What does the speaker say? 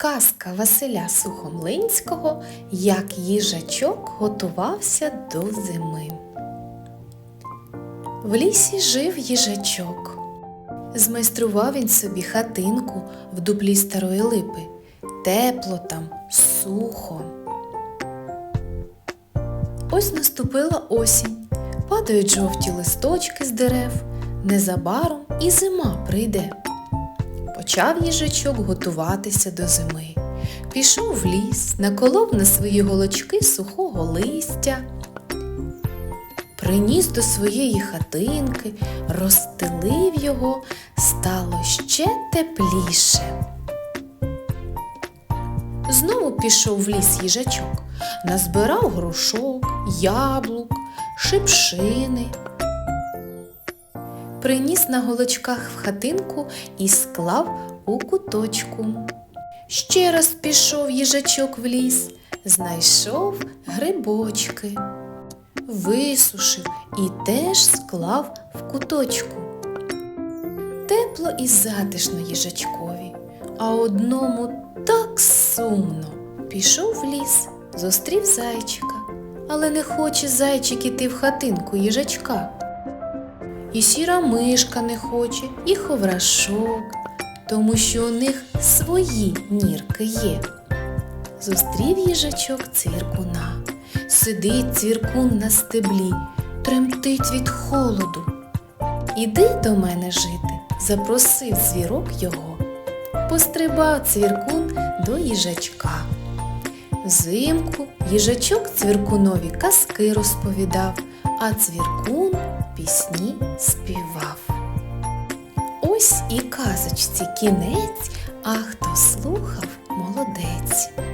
Казка Василя Сухомлинського, як їжачок готувався до зими. В лісі жив їжачок. Змайстрував він собі хатинку в дуплі старої липи. Тепло там, сухо. Ось наступила осінь, падають жовті листочки з дерев, незабаром і зима прийде. Почав їжачок готуватися до зими. Пішов в ліс, наколов на свої голочки сухого листя, приніс до своєї хатинки, розстелив його, стало ще тепліше. Знову пішов в ліс їжачок, назбирав грушок, яблук, шипшини. Приніс на голочках в хатинку і склав у куточку. Ще раз пішов їжачок в ліс, знайшов грибочки, висушив і теж склав в куточку. Тепло і затишно їжачкові, а одному так сумно. Пішов в ліс, зустрів зайчика, але не хоче зайчик іти в хатинку їжачка. І сіра мишка не хоче, і ховрашок, тому що у них свої нірки є. Зустрів їжачок цвіркуна. Сидить цвіркун на стеблі, тремтить від холоду. Іди до мене жити, запросив звірок його. Пострибав цвіркун до їжачка. Взимку їжачок цвіркунові казки розповідав, а цвіркун казочці кінець, а хто слухав, молодець.